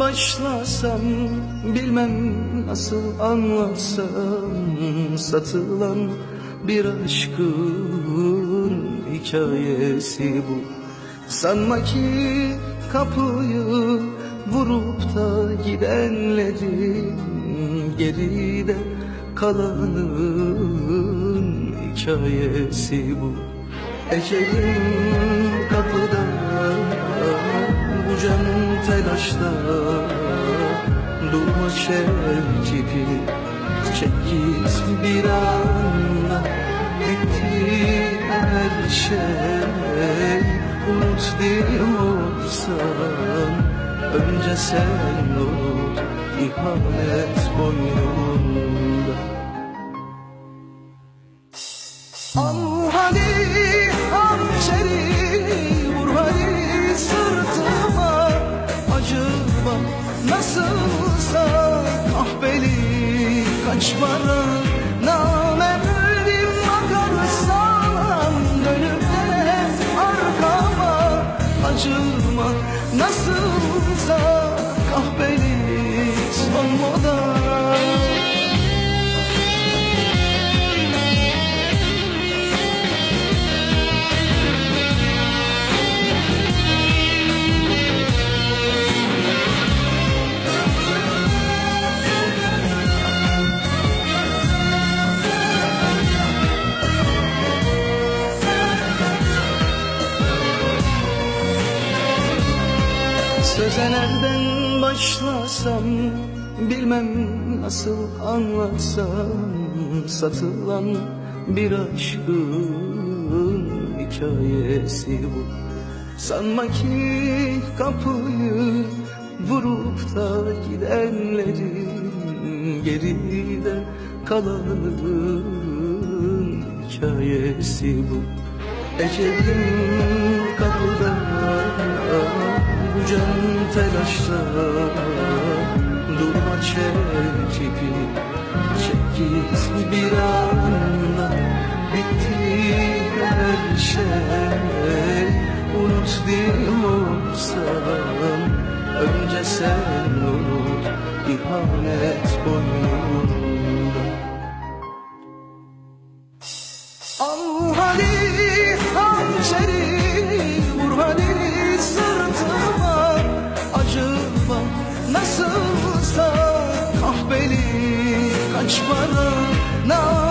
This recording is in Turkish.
başlasam Bilmem nasıl anlatsam Satılan bir aşkın hikayesi bu. Sanma ki kapıyı vurup da gidenlerin Geride kalanın hikayesi bu. Ecelim kapıda Can telaşta Durma şevkipi Çek git bir anda. Bitti her şey Unut diyorsan Önce sen unut ihanet boynunda kaçmana Namerdim bakarsan dönüp de arkama. Acıma nasılsa kahveli Söze nereden başlasam Bilmem nasıl anlatsam Satılan bir aşkın hikayesi bu. Sanma ki kapıyı vurup da gidenlerin Geride kalanın hikayesi bu. Ecelim kapıda telaşta Durma çekipi Çek git bir anda. Bitti her şey Unut diyorsan Önce sen unut ihanet boynunda kaç para ne